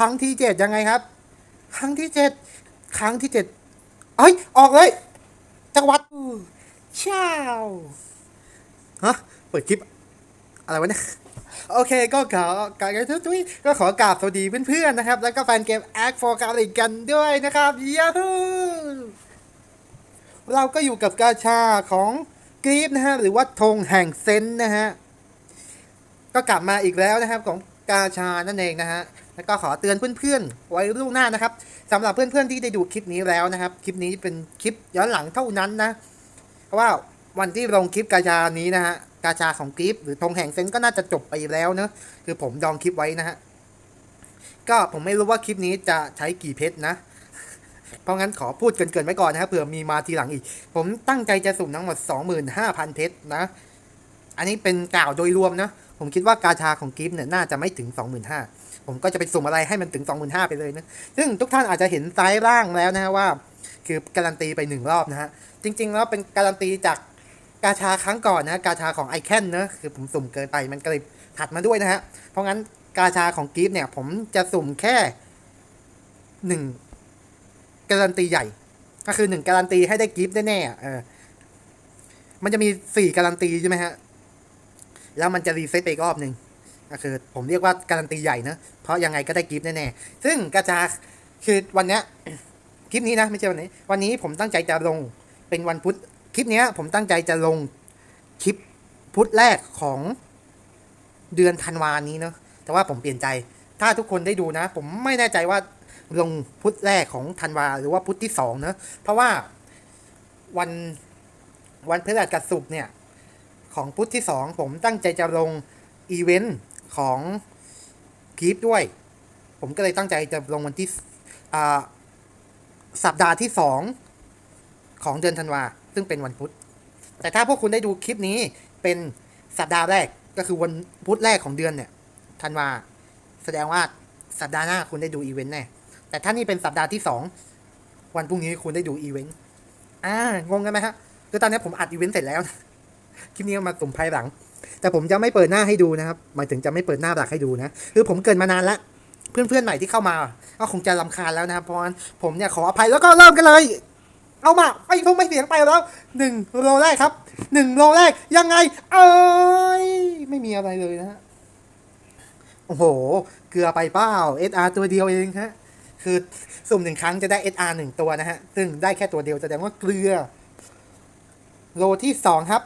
ครั้งที่เจ็ดยังไงครับ ครั้งที่เจ็ดครั้งที่เจ็ดเฮ้ยออกเลย จังหวัดเช้าฮะเปิดคลิป อะไรวะเนี่ยโอเคก็ขอการกันทุยก็ขอกราบสวัสดีเพื่อนๆนะครับ แล้วก็แฟนเกม Act for g a r i c กันด้วยนะครับย a ฮูเราก็อยู่กับกาชาของกรีฟนะฮะ หรือว่าธงแห่งเซนนะฮะ ก็กลับมาอีกแล้วนะครับของกาชานั่นเองนะฮะ แล้วก็ขอเตือนเพื่อนๆไว้ล่วงหน้านะครับสำหรับเพื่อนๆที่ได้ดูคลิปนี้แล้วนะครับ คลิปนี้เป็นคลิปย้อนหลังเท่านั้นนะ เพราะว่าวันที่ลงคลิปกาชานี้นะฮะกาชาของกรีฟหรือธงแห่งเซนก็น่าจะจบไปแล้วเนะคือผมดองคลิปไว้นะฮะก็ผมไม่รู้ว่าคลิปนี้จะใช้กี่เพชรนะ เพราะงั้นขอพูดเกินๆไว้ก่อนนะครับเผื่อมีมาทีหลังอีก ผมตั้งใจจะสุ่มทั้งหมด 25,000 เพชรนะ อันนี้เป็นกล่าวโดยรวมนะ ผมคิดว่ากาชาของกิฟต์เนี่ยน่าจะไม่ถึง 25,000 ผมก็จะไปสุ่มอะไรให้มันถึง 25,000 ไปเลยนะ ซึ่งทุกท่านอาจจะเห็นไซ้ายล่างแล้วนะฮะว่า คือการันตีไปหนึ่งรอบนะฮะ จริงๆแล้วเป็นการันตีจากกาชาครั้งก่อนนะกาชาของไอแคนนะคือผมสุ่มเกินไปมันก็เลยถัดมาด้วยนะฮะ เพราะงั้นกาชาของกิฟเนี่ยผมจะสุ่มแค่หนึ่งการันตีใหญ่ ก็คือหนึ่งการันตีให้ได้กิฟแน่ๆเออมันจะมีสี่การันตีใช่ไหมฮะ แล้วมันจะรีเซ็ตไปอีกรอบหนึ่ง ก็คือผมเรียกว่าการันตีใหญ่นะ เพราะยังไงก็ได้กิฟต์แน่ๆ ซึ่งกระจาคือวันเนี้ยคลิปนี้นะไม่ใช่วันนี้ วันนี้ผมตั้งใจจะลงเป็นวันพุธคลิปเนี้ยผมตั้งใจจะลงคลิปพุธแรกของเดือนธันวานี้เนาะแต่ว่าผมเปลี่ยนใจ ถ้าทุกคนได้ดูนะ ผมไม่แน่ใจว่าลงพุธแรกของธันวาหรือว่าพุธที่สองเนะเพราะว่าวันวันพฤหัสกับศุกร์เนี่ย ของพุธที่สองผมตั้งใจจะลงอีเวนต์ ของคลิปด้วย ผมก็เลยตั้งใจจะลงวันที่สัปดาห์ที่สองของเดือนธันวา ซึ่งเป็นวันพุธ แต่ถ้าพวกคุณได้ดูคลิปนี้เป็นสัปดาห์แรกก็คือวันพุธแรกของเดือนเนี่ยธันวา แสดงว่าสัปดาห์หน้าคุณได้ดูอีเวนต์แน่ แต่ถ้านี่เป็นสัปดาห์ที่สองวันพรุ่งนี้คุณได้ดูอีเวนต์ อ่า งงกันไหมฮะคือตอนนี้ผมอัดอีเวนต์เสร็จแล้ว คลิปนี้มาสุ่มภายหลัง แต่ผมจะไม่เปิดหน้าให้ดูนะครับหมายถึงจะไม่เปิดหน้าหลักให้ดูนะคือผมเกินมานานแล้วเพื่อนๆใหม่ที่เข้ามา ก็คงจะลำคาญแล้วนะครับเพราะฉะนั้นผมเนี่ยขออภัยแล้วก็เริ่มกันเลย เอามาไม่ทุ่มไม่เสียงไปแล้วหนึ่งโลแรกครับหนึ่งโลแรกยังไง เอ้ยไม่มีอะไรเลยนะฮะโอ้โห เกลือไปเปล่า SR ตัวเดียวเองฮะคือสุ่มหนึ่งครั้งจะได้ SR หนึ่งตัวนะฮะ ซึ่งได้แค่ตัวเดียวแสดงว่าเกลือ โลที่สองครับ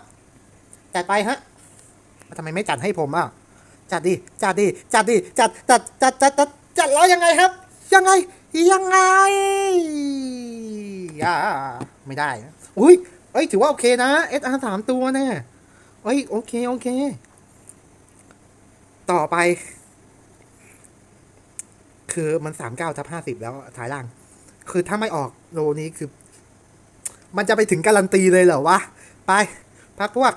จัดไปฮะ ทำไมไม่จัดให้ผมอะจัดดิจัดดิจัดดิจัดจัดจัดจัดจัดจัดแล้วยังไงครับ ยังไง ยังไงอ่าไม่ได้นะอุ้ยเอ้ยถือว่าโอเคนะ SR สามตัวแน่เอ้ยโอเคโอเค ต่อไป คือมันสามเก้าทับห้าสิบแล้วท้ายล่าง คือถ้าไม่ออกโลนี้คือ มันจะไปถึงการันตีเลยเหรอวะ ไป พักพวก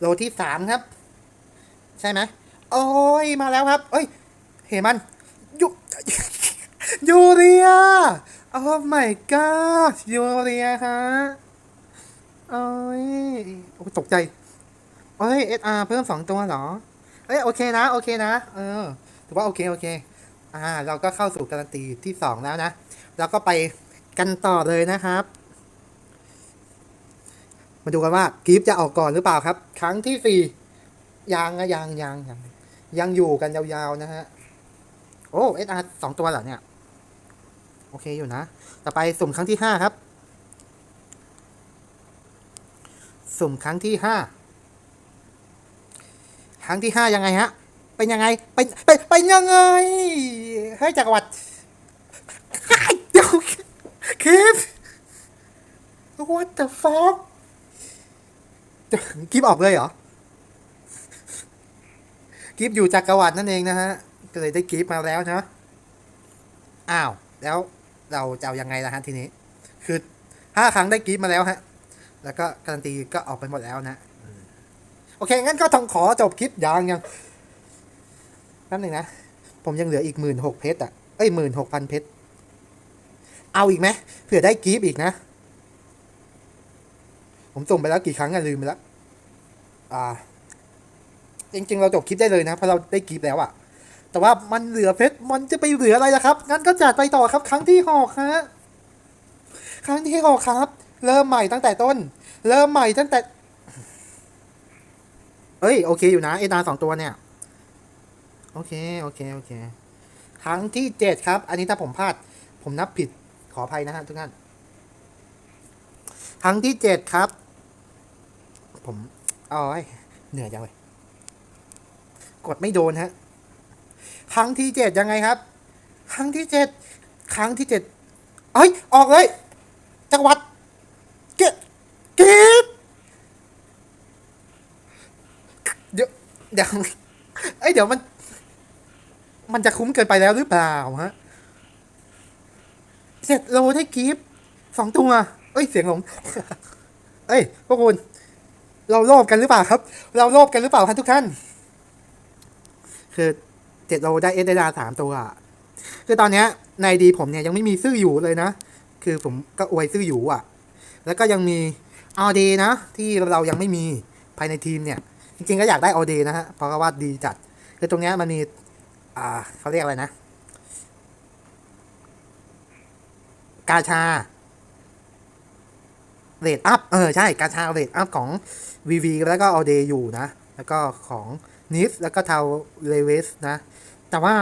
โลที่สามครับ ใช่ไหมโอ้ยมาแล้วครับ เอ้ยเห็นมันยูยูเรียโอ้ my god ยูเรียฮะโอ้ยโอ้ตกใจเอ้ย SR เพิ่มสองตัวเหรอ เอ้ยโอเคนะ โอเคนะ เออถือว่าโอเค โอเค อ่า เราก็เข้าสู่การันตีที่สองแล้วนะ แล้วก็ไปกันต่อเลยนะครับ มาดูกันว่ากิฟจะออกก่อนหรือเปล่าครับ ครั้งที่สี่ยังนะยังยังยังยังอยู่กันยาวๆนะฮะ โอ้เอสอาร์สองตัวเหรอเนี่ย โอเคอยู่นะ ต่อไปสุ่มครั้งที่ห้าครับ สุ่มครั้งที่ห้าครั้งที่ห้ายังไงฮะ เป็นยังไง เป็นเป็นเป็นยังไงให้ยจักรวรรดิเดี๋ยวคลิป what the fuck กิฟออกเลยเหรอกิฟอยู่จักรวรรดินั่นเองนะฮะ ก็เลยได้กิฟมาแล้วนะอ้าว แล้วเราจะเอายังไงล่ะฮะทีนี้ คือห้าครั้งได้กิฟมาแล้วฮะ แล้วก็การันตีก็ออกไปหมดแล้วนะโอเค งั้นก็ต้องขอจบคลิปยังยังแป๊บหนึ่งนะ ผมยังเหลืออีกหมื่นหกเพชรอะ เอ้ยหมื่นหกพันเพชร เอาอีกไหมเผื่อได้กิฟอีกนะ ผมส่งไปแล้วกี่ครั้งอะลืมไปแล้วอ่า จริง ๆ เราจบคลิปได้เลยนะเพราะเราได้กิฟต์แล้วอะแต่ว่ามันเหลือเพชรมันจะไปเหลืออะไรล่ะครับ งั้นก็จัดไปต่อครับ ครั้งที่หกฮะครั้งที่หกครับ เริ่มใหม่ตั้งแต่ต้น เริ่มใหม่ตั้งแต่ เอ้ย โอเคอยู่นะเอดาสองตัวเนี่ย โอเค โอเค โอเค ครั้งที่เจ็ดครับ อันนี้ถ้าผมพลาด ผมนับผิดขออภัยนะฮะทุกท่าน ครั้งที่เจ็ดครับ ผมอ้ยเหนื่อยจังเลย กดไม่โดนฮะ ครั้งที่เจ็ดยังไงครับ ครั้งที่เจ็ดครั้งที่เจ็ดเอ้ย ออกเลย จังหวัด เกะเก็บเดี๋ยวเดี๋ยวเอ้ยเดี๋ยวมัน มันจะคุ้มเกินไปแล้วหรือเปล่าฮะเจ็ดโลได้กิฟสองตัว เอ้ยเสียงหลงเอ้ยพวกคุณเราโลภกันหรือเปล่าครับ เราโลภกันหรือเปล่าครับทุกท่าน คือเจ็ดโลได้เอสดาสามตัวอะคือตอนเนี้ยในดีผมเนี่ยยังไม่มีซื่ออยู่เลยนะ คือผมก็อวยซื่ออยู่อะ แล้วก็ยังมีออเดนะ ที่เรายังไม่มีภายในทีมเนี่ย จริงๆก็อยากได้ออเดนะฮะเพราะว่าดีจัด คือตรงเนี้ยมันมี อ่าเขาเรียกอะไรนะ กาชา เรทอัพเออใช่กาชาเรทอัพของ VV แล้วก็ออเดย์อยู่นะ แล้วก็ของนิฟแล้วก็เทาเลเวสนะ แต่ว่า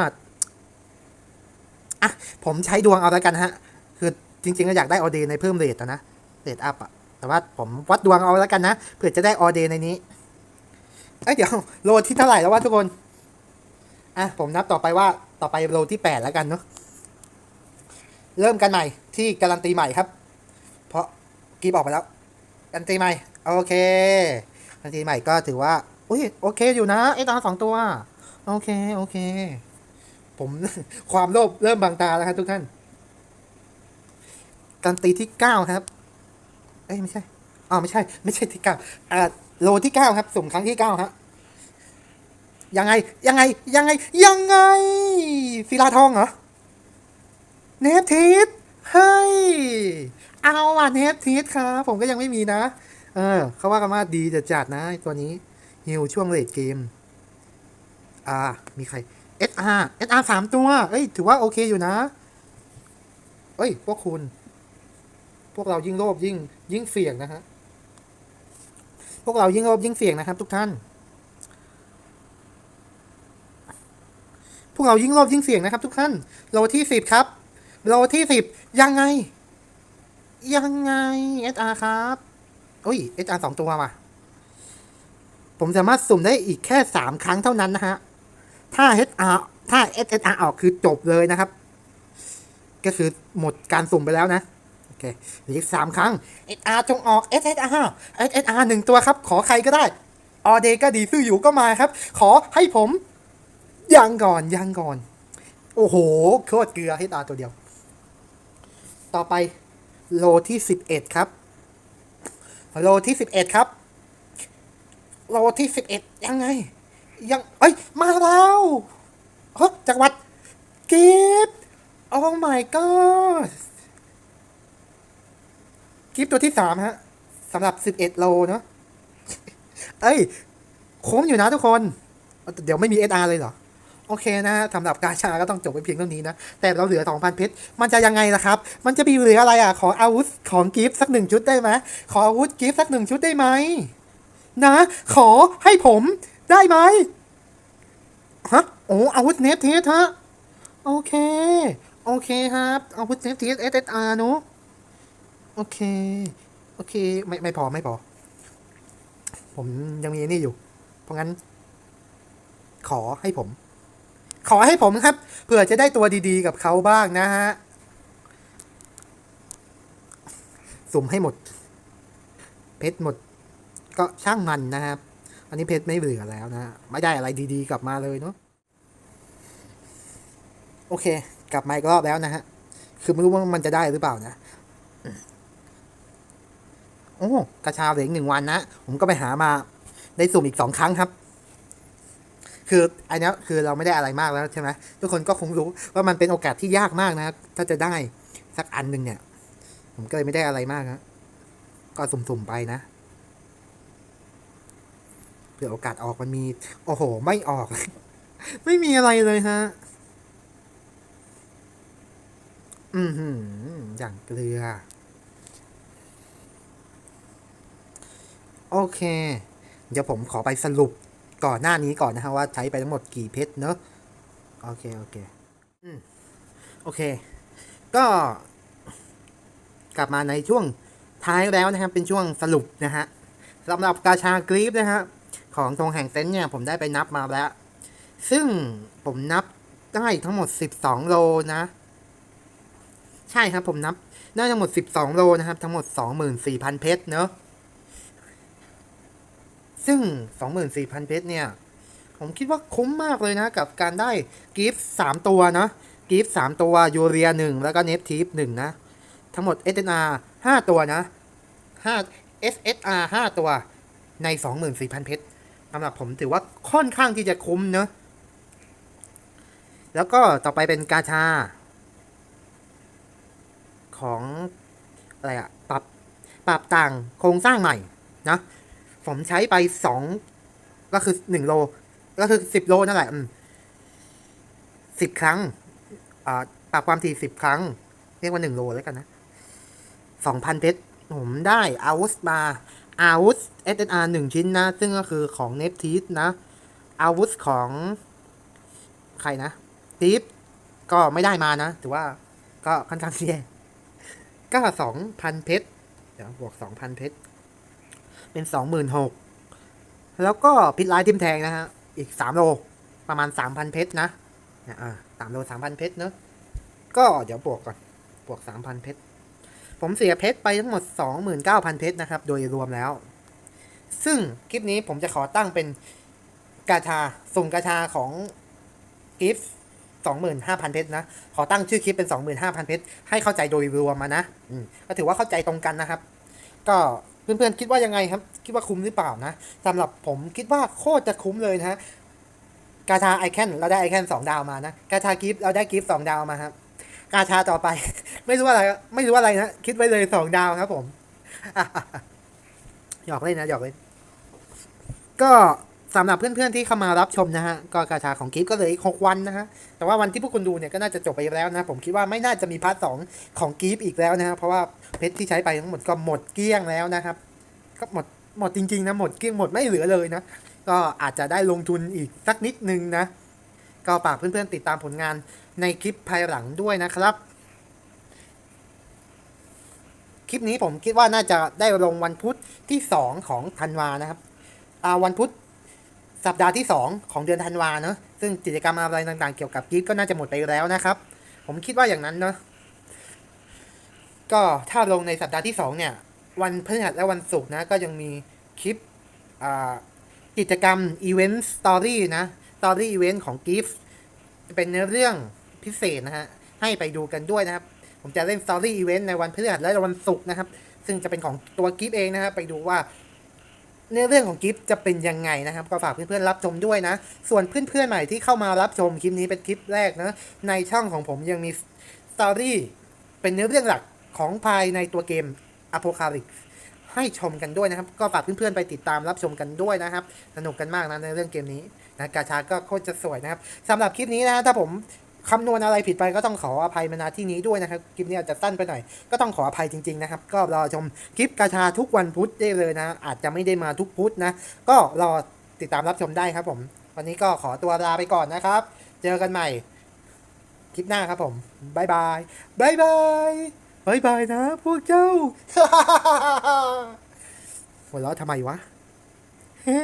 อะผมใช้ดวงเอาแล้วกันฮะ คือจริงๆก็อยากได้ออเดย์ในเพิ่มเรทนะเรทอัพอะแต่ว่าผมวัดดวงเอาแล้วกันนะเผื่อจะได้ออเดย์ในนี้เอ้ยเดี๋ยวโลที่เท่าไหร่แล้ววะทุกคนอะผมนับต่อไปว่าต่อไปโลที่แปดแล้วกันเนาะเริ่มกันใหม่ที่การันตีใหม่ครับ กีบออกไปแล้วกันตีใหม่โอเคกันตีใหม่ก็ถือว่าอุ้ยโอเคอยู่นะไอ้ตาสองตัว โอเคโอเค ผมความโลภเริ่มบางตาแล้วครับทุกท่านการตีที่เก้าครับ เอ้ยไม่ใช่อ๋อไม่ใช่ ไม่ใช่ที่เก้าอ่าโลที่เก้าครับสุ่มครั้งที่เก้าฮะยังไง ยังไง ยังไง ยังไงศิลาทองเหรอ เนฟทีสเฮ้ย เอาอะเนฟทีสครับ ผมก็ยังไม่มีนะ เออเขาว่ากันว่าดีจะจัดนะตัวนี้ฮิวช่วงเลดเกม อ่า มีใคร SR SR สามตัว เอ้ย ถือว่าโอเคอยู่นะ เอ้ย พวกคุณ พวกเรายิ่งโลภยิ่ง ยิ่งเสี่ยงนะฮะ พวกเรายิ่งโลภยิ่งเสี่ยงนะครับ ทุกท่าน พวกเรายิ่งโลภยิ่งเสี่ยงนะครับ ทุกท่าน โลที่สิบครับ โลที่สิบยังไง ยังไง SR ครับอุ้ย SR สองตัวว่ะ ผมสามารถสุ่มได้อีกแค่สามครั้งเท่านั้นนะฮะ ถ้า HR ถ้า SSR ออกคือจบเลยนะครับ ก็คือหมดการสุ่มไปแล้วนะ โอเคเหลืออีกสามครั้ง SR จงออก SSR SSR หนึ่งตัวครับ ขอใครก็ได้ ออเดก็ดีซื่ออยู่ก็มาครับ ขอให้ผมยังก่อนยังก่อน โอ้โห โคตรเกลือให้ตาตัวเดียว ต่อไป โลที่สิบเอ็ดครับ โลที่สิบเอ็ดครับ โลที่สิบเอ็ดยังไง ยังเอ้ย มาแล้วฮ้ยจังหวัดกิฟโอ้ my god กิฟต์ตัวที่สามฮะสำหรับสิบเอ็ดโลเนาะเอ้ยคุ้มอยู่นะทุกคน เดี๋ยวไม่มี SR เลยเหรอ โอเคนะสำหรับกาชาก็ต้องจบไปเพียงเท่านี้นะ แต่เราเหลือ 2,000 เพชร มันจะยังไงล่ะครับ มันจะมีเหลืออะไรอะ ขออาวุธของกิฟต์สักหนึ่งชุดได้ไหมขออาวุธกิฟต์สักหนึ่งชุดได้ไหมนะ ขอให้ผมได้ไหมฮะ โอ้อาวุธเนฟเทสฮะ โอเค โอเคครับ อาวุธเนฟเทสเอสเอสอาร์เนอะโอเค โอเค ไม่ไม่พอไม่พอ ผมยังมีนี่อยู่ เพราะงั้น ขอให้ผม ขอให้ผมครับ เผื่อจะได้ตัวดีๆกับเขาบ้างนะฮะ สุ่มให้หมด เพชรหมด ก็ช่างมันนะครับ อันนี้เพชรไม่เหลือแล้วนะไม่ได้อะไรดีๆ กลับมาเลยเนาะ โอเค กลับมาอีกรอบแล้วนะฮะ คือไม่รู้ว่ามันจะได้หรือเปล่านะ โอ้ กระชาเหลืออีกหนึ่งวันนะ ผมก็ไปหามา ได้สุ่มอีกสองครั้งครับ คืออันเนี้ยคือเราไม่ได้อะไรมากแล้วใช่ไหมทุกคนก็คงรู้ว่ามันเป็นโอกาสที่ยากมากนะครับถ้าจะได้สักอันหนึ่งเนี่ย ผมก็เลยไม่ได้อะไรมากนะก็สุ่มๆไปนะเผื่อโอกาสออกมันมี โอ้โห ไม่ออก ไม่มีอะไรเลยฮะ อือหืออย่างเกลือ โอเค เดี๋ยวผมขอไปสรุป ก่อนหน้านี้ก่อนนะฮะว่าใช้ไปทั้งหมดกี่เพชรเนอะโอเค โอเคอืมโอเค ก็กลับมาในช่วงท้ายแล้วนะครับ เป็นช่วงสรุปนะฮะสำหรับกาชากรีฟนะฮะของธงแห่งเซนต์เนี่ย ผมได้ไปนับมาแล้ว ซึ่งผมนับได้ทั้งหมด 12 โลนะ ใช่ครับผมนับได้ทั้งหมด 12 โลนะครับ ทั้งหมด 24,000 เพชรเนอะ ซึ่ง 24,000 เพชรเนี่ย ผมคิดว่าคุ้มมากเลยนะ กับการได้กิฟต์3ตัวนะกิฟต์3ตัว ยูเรีย 1 แล้วก็เนฟทีฟ1นะ ทั้งหมด SNR 5 ตัวนะ5 SSR 5 ตัวใน 24,000 เพชรสำหรับผมถือว่าค่อนข้างที่จะคุ้มเนอะแล้วก็ต่อไปเป็นกาชา ของ อะไรอะปรับ ปรับต่างโครงสร้างใหม่นะ ผมใช้ไปสองก็คือหนึ่งโล ก็คือสิบโลนั่นแหละสิบครั้งอ่าปรับความถี่สิบครั้ง เรียกว่าหนึ่งโลแล้วกันนะสองพันเพชรผมได้อาวุธมาอาวุธ SNR หนึ่งชิ้นนะ ซึ่งก็คือของเนฟทีสนะอาวุธของ ใครนะทีฟก็ไม่ได้มานะ ถือว่าก็ค่อนข้างแย่ก็สองพันเพชรเดี๋ยวบวกสองพันเพชร เป็นสองหมื่นหกแล้วก็พิษร้ายทิมแทงนะฮะ อีกสามโลประมาณสามพันเพชรนะเนี่ยอ่าสามโลสามพันเพชรเนอะก็เดี๋ยวบวกก่อน บวกสามพันเพชร ผมเสียเพชรไปทั้งหมดสองหมื่นเก้าพันเพชรนะครับ โดยรวมแล้ว ซึ่งคลิปนี้ผมจะขอตั้งเป็นกาชาสุ่มกาชาของกิฟต์สองหมื่นห้าพันเพชรนะ ขอตั้งชื่อคลิปเป็นสองหมื่นห้าพันเพชรให้เข้าใจโดยรวมมานะ อืมก็ถือว่าเข้าใจตรงกันนะครับ ก็ เพื่อนๆคิดว่ายังไงครับ คิดว่าคุ้มหรือเปล่านะสำหรับผมคิดว่าโคตรจะคุ้มเลยนะฮะกาชาไอแคนเราได้ไอแคนสองดาวมานะกาชากิฟเราได้กิฟสองดาวมาครับกาชาต่อไป ไม่รู้อะไรไม่รู้อะไรนะคิดไว้เลยสองดาวครับผมหยอกเล่นนะหยอกเล่นก็สำหรับเพื่อนๆที่เข้ามารับชมนะฮะก็กาชาของกิฟก็เหลยอีกหกวันนะฮะแต่ว่าวันที่พวกคุณดูเนี่ยก็น่าจะจบไปแล้วนะ ผมคิดว่าไม่น่าจะมีพาร์ทสองของกิฟอีกแล้วนะฮะเพราะว่า เพชรที่ใช้ไปทั้งหมดก็หมดเกลี้ยงแล้วนะครับ ก็หมดหมดจริงๆนะหมดเกลี้ยงหมดไม่เหลือเลยนะ ก็อาจจะได้ลงทุนอีกสักนิดนึงนะ ก็ฝากเพื่อนๆติดตามผลงานในคลิปภายหลังด้วยนะครับ คลิปนี้ผมคิดว่าน่าจะได้ลงวันพุธที่ 2 ของธันวานะครับอาวันพุธสัปดาห์ที่ 2 ของเดือนธันวาเนอะซึ่งกิจกรรมอะไรต่างๆเกี่ยวกับกิฟก็น่าจะหมดไปแล้วนะครับ ผมคิดว่าอย่างนั้นเนอะ ก็ถ้าลงในสัปดาห์ที่ 2 เนี่ย วันพฤหัสและวันศุกร์นะ ก็ยังมีคลิปกิจกรรมอีเวนต์สตอรี่นะสตอรี่อีเวนต์ของกิฟเป็นเนื้อเรื่องพิเศษนะฮะ ให้ไปดูกันด้วยนะครับ ผมจะเล่นสตอรี่อีเวนต์ในวันพฤหัสและวันศุกร์นะครับ ซึ่งจะเป็นของตัวกิฟเองนะครับ ไปดูว่าเนื้อเรื่องของกิฟจะเป็นยังไงนะครับ ก็ฝากเพื่อนๆรับชมด้วยนะ ส่วนเพื่อนๆใหม่ที่เข้ามารับชมคลิปนี้เป็นคลิปแรกนะ ในช่องของผมยังมีสตอรี่เป็นเนื้อเรื่องหลัก ของภายในตัวเกม Apocalypse ให้ชมกันด้วยนะครับ ก็ฝากเพื่อนๆไปติดตามรับชมกันด้วยนะครับ สนุกกันมากนะในเรื่องเกมนี้นะกาชาก็โคตรจะสวยนะครับสำหรับคลิปนี้นะถ้าผมคำนวณอะไรผิดไปก็ต้องขออภัยมาณที่นี้ด้วยนะครับคลิปนี้อาจจะสั้นไปหน่อย ก็ต้องขออภัยจริงๆนะครับ ก็รอชมคลิปกาชาทุกวันพุธได้เลยนะ อาจจะไม่ได้มาทุกพุธนะ ก็รอติดตามรับชมได้ครับผม วันนี้ก็ขอตัวลาไปก่อนนะครับ เจอกันใหม่ คลิปหน้าครับผมบายบายบายบาย บายบายนะพวกเจ้า หัวเราะทำไมวะเฮ้